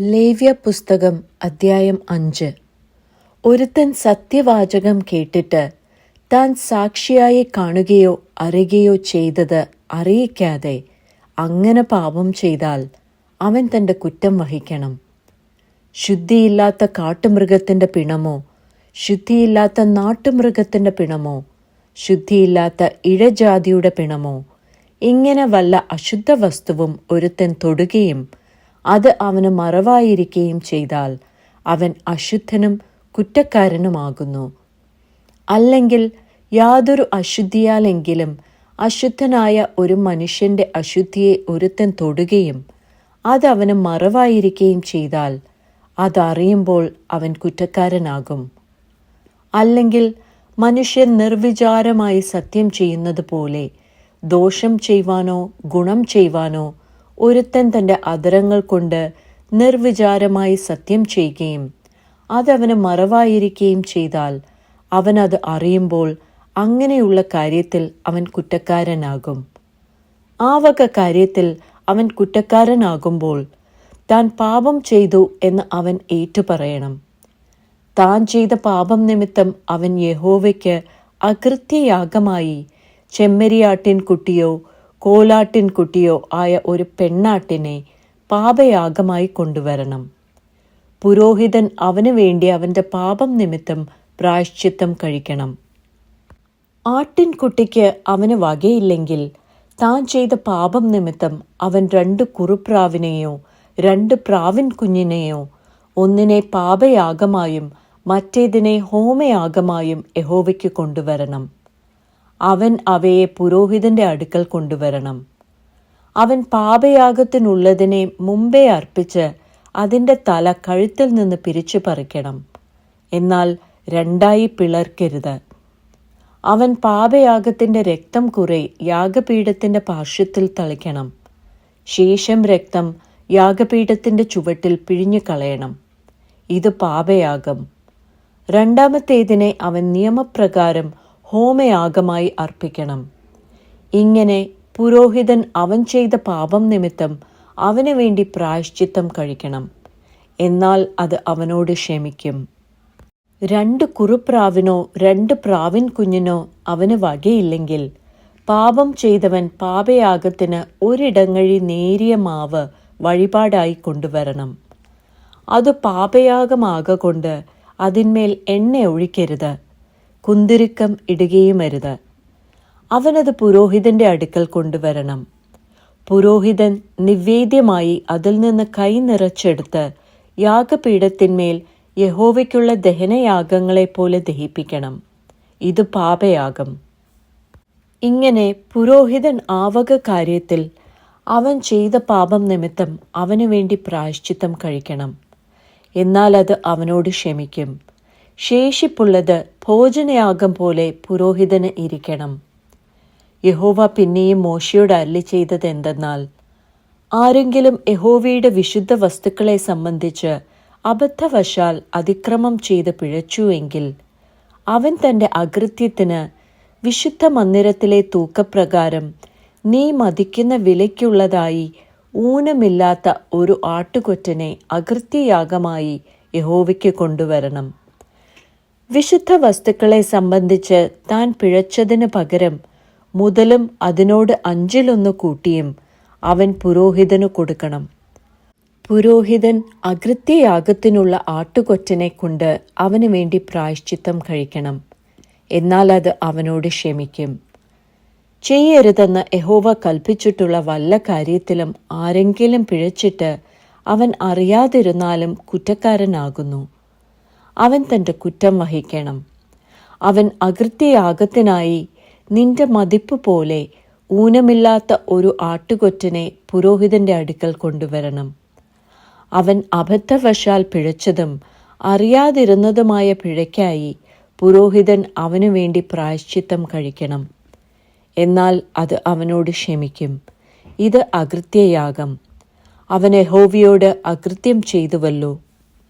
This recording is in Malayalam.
ലേവ്യ പുസ്തകം അദ്ധ്യായം അഞ്ച്. ഒരുത്തൻ സത്യവാചകം കേട്ടിട്ട് താൻ സാക്ഷിയായി കാണുകയോ അറിയുകയോ ചെയ്തത് അറിയിക്കാതെ അങ്ങനെ പാപം ചെയ്താൽ അവൻ തന്റെ കുറ്റം വഹിക്കണം. ശുദ്ധിയില്ലാത്ത കാട്ടുമൃഗത്തിന്റെ പിണമോ ശുദ്ധിയില്ലാത്ത നാട്ടുമൃഗത്തിന്റെ പിണമോ ശുദ്ധിയില്ലാത്ത ഇഴജാതിയുടെ പിണമോ ഇങ്ങനെ വല്ല അശുദ്ധ വസ്തുവും ഒരുത്തൻ തൊടുകയും അത് അവന് മറവായിരിക്കുകയും ചെയ്താൽ അവൻ അശുദ്ധനും കുറ്റക്കാരനുമാകുന്നു. അല്ലെങ്കിൽ യാതൊരു അശുദ്ധിയാലെങ്കിലും അശുദ്ധനായ ഒരു മനുഷ്യന്റെ അശുദ്ധിയെ ഒരുത്തൻ തൊടുകയും അത് അവന് മറവായിരിക്കുകയും ചെയ്താൽ അതറിയുമ്പോൾ അവൻ കുറ്റക്കാരനാകും. അല്ലെങ്കിൽ മനുഷ്യൻ നിർവിചാരമായി സത്യം ചെയ്യുന്നത് പോലെ ദോഷം ചെയ്യുവാനോ ഗുണം ചെയ്യുവാനോ ഒരുത്തൻ തന്റെ അധരങ്ങൾ കൊണ്ട് നിർവിചാരമായി സത്യം ചെയ്യുകയും അതവന് മറവായിരിക്കുകയും ചെയ്താൽ അവൻ അത് അറിയുമ്പോൾ അങ്ങനെയുള്ള കാര്യത്തിൽ അവൻ കുറ്റക്കാരനാകും. ആ വക കാര്യത്തിൽ അവൻ കുറ്റക്കാരനാകുമ്പോൾ താൻ പാപം ചെയ്തു എന്ന് അവൻ ഏറ്റുപറയണം. താൻ ചെയ്ത പാപം നിമിത്തം അവൻ യഹോവയ്ക്ക് അകൃത്യയാഗമായി ചെമ്മരിയാട്ടിൻ കോലാട്ടിൻ കുട്ടിയോ ആയ ഒരു പെണ്ണാട്ടിനെ പാപയാഗമായി കൊണ്ടുവരണം. പുരോഹിതൻ അവനു വേണ്ടി അവന്റെ പാപം നിമിത്തം പ്രായശ്ചിത്തം കഴിക്കണം. ആട്ടിൻകുട്ടിക്ക് അവന് വകയില്ലെങ്കിൽ താൻ ചെയ്ത പാപം നിമിത്തം അവൻ രണ്ട് കുറുപ്രാവിനെയോ രണ്ട് പ്രാവിൻ കുഞ്ഞിനെയോ ഒന്നിനെ പാപയാഗമായും മറ്റേതിനെ ഹോമയാഗമായും യഹോവയ്ക്ക് കൊണ്ടുവരണം. അവൻ അവയെ പുരോഹിതന്റെ അടുക്കൽ കൊണ്ടുവരണം. അവൻ പാപയാഗത്തിനുള്ളതിനെ മുമ്പേ അർപ്പിച്ച് അതിന്റെ തല കഴുത്തിൽ നിന്ന് പിരിച്ചു പറിക്കണം. എന്നാൽ രണ്ടായി പിളർക്കരുത്. അവൻ പാപയാഗത്തിന്റെ രക്തം കുറെ യാഗപീഠത്തിന്റെ പാർശ്വത്തിൽ തളിക്കണം. ശേഷം രക്തം യാഗപീഠത്തിന്റെ ചുവട്ടിൽ പിഴിഞ്ഞു കളയണം. ഇത് പാപയാഗം. രണ്ടാമത്തേതിനെ അവൻ നിയമപ്രകാരം ഹോമയാഗമായി അർപ്പിക്കണം. ഇങ്ങനെ പുരോഹിതൻ അവൻ ചെയ്ത പാപം നിമിത്തം അവന് വേണ്ടി പ്രായശ്ചിത്തം കഴിക്കണം. എന്നാൽ അത് അവനോട് ക്ഷമിക്കും. രണ്ട് കുറുപ്രാവിനോ രണ്ട് പ്രാവിൻ കുഞ്ഞിനോ അവന് വകയില്ലെങ്കിൽ പാപം ചെയ്തവൻ പാപയാഗത്തിന് ഒരിടങ്ങഴി നേരിയ മാവ് വഴിപാടായി കൊണ്ടുവരണം. അത് പാപയാഗമാകൊണ്ട് അതിന്മേൽ എണ്ണ ഒഴിക്കരുത്. കുന്തിരുക്കം ഇടുകയുമരുത്. അവനത് പുരോഹിതന്റെ അടുക്കൽ കൊണ്ടുവരണം. പുരോഹിതൻ നിവേദ്യമായി അതിൽ നിന്ന് കൈ നിറച്ചെടുത്ത് യാഗപീഠത്തിന്മേൽ യഹോവയ്ക്കുള്ള ദഹനയാഗങ്ങളെപ്പോലെ ദഹിപ്പിക്കണം. ഇത് പാപയാഗം. ഇങ്ങനെ പുരോഹിതൻ ആവക കാര്യത്തിൽ അവൻ ചെയ്ത പാപം നിമിത്തം അവനു വേണ്ടി പ്രായശ്ചിത്തം കഴിക്കണം. എന്നാൽ അത് അവനോട് ക്ഷമിക്കും. ശേഷിപ്പുള്ളത് ഭോജനയാഗം പോലെ പുരോഹിതന് ഇരിക്കണം. യഹോവ പിന്നെയും മോശയോട് അരളി ചെയ്തത് എന്തെന്നാൽ ആരെങ്കിലും യഹോവയുടെ വിശുദ്ധ വസ്തുക്കളെ സംബന്ധിച്ച് അബദ്ധവശാൽ അതിക്രമം ചെയ്ത് പിഴച്ചുവെങ്കിൽ അവൻ തന്റെ അകൃത്യത്തിന് വിശുദ്ധ മന്ദിരത്തിലെ തൂക്കപ്രകാരം നീ മതിക്കുന്ന വിലയ്ക്കുള്ളതായി ഊനമില്ലാത്ത ഒരു ആട്ടുകൊറ്റനെ അകൃത്യയാഗമായി യഹോവയ്ക്ക് കൊണ്ടുവരണം. വിശുദ്ധ വസ്തുക്കളെ സംബന്ധിച്ച് താൻ പിഴച്ചതിന് പകരം മുതലും അതിനോട് അഞ്ചിലൊന്ന് കൂട്ടിയും അവൻ പുരോഹിതന് കൊടുക്കണം. പുരോഹിതൻ അകൃത്യയാഗത്തിനുള്ള ആട്ടുകൊറ്റനെ കൊണ്ട് അവന് വേണ്ടി പ്രായശ്ചിത്തം കഴിക്കണം. എന്നാൽ അത് അവനോട് ക്ഷമിക്കും. ചെയ്യരുതെന്ന് യഹോവ കൽപ്പിച്ചിട്ടുള്ള വല്ല കാര്യത്തിലും ആരെങ്കിലും പിഴച്ചിട്ട് അവൻ അറിയാതിരുന്നാലും കുറ്റക്കാരനാകുന്നു. അവൻ തന്റെ കുറ്റം വഹിക്കണം. അവൻ അകൃത്യയാഗത്തിനായി നിന്റെ മതിപ്പ് പോലെ ഊനമില്ലാത്ത ഒരു ആട്ടുകൊറ്റനെ പുരോഹിതന്റെ അടുക്കൽ കൊണ്ടുവരണം. അവൻ അബദ്ധവശാൽ പിഴച്ചതും അറിയാതിരുന്നതുമായ പിഴയ്ക്കായി പുരോഹിതൻ അവനു വേണ്ടി പ്രായശ്ചിത്തം കഴിക്കണം. എന്നാൽ അത് അവനോട് ക്ഷമിക്കും. ഇത് അകൃത്യയാഗം. അവനെ ഹോവിയോട് അകൃത്യം ചെയ്തുവല്ലോ.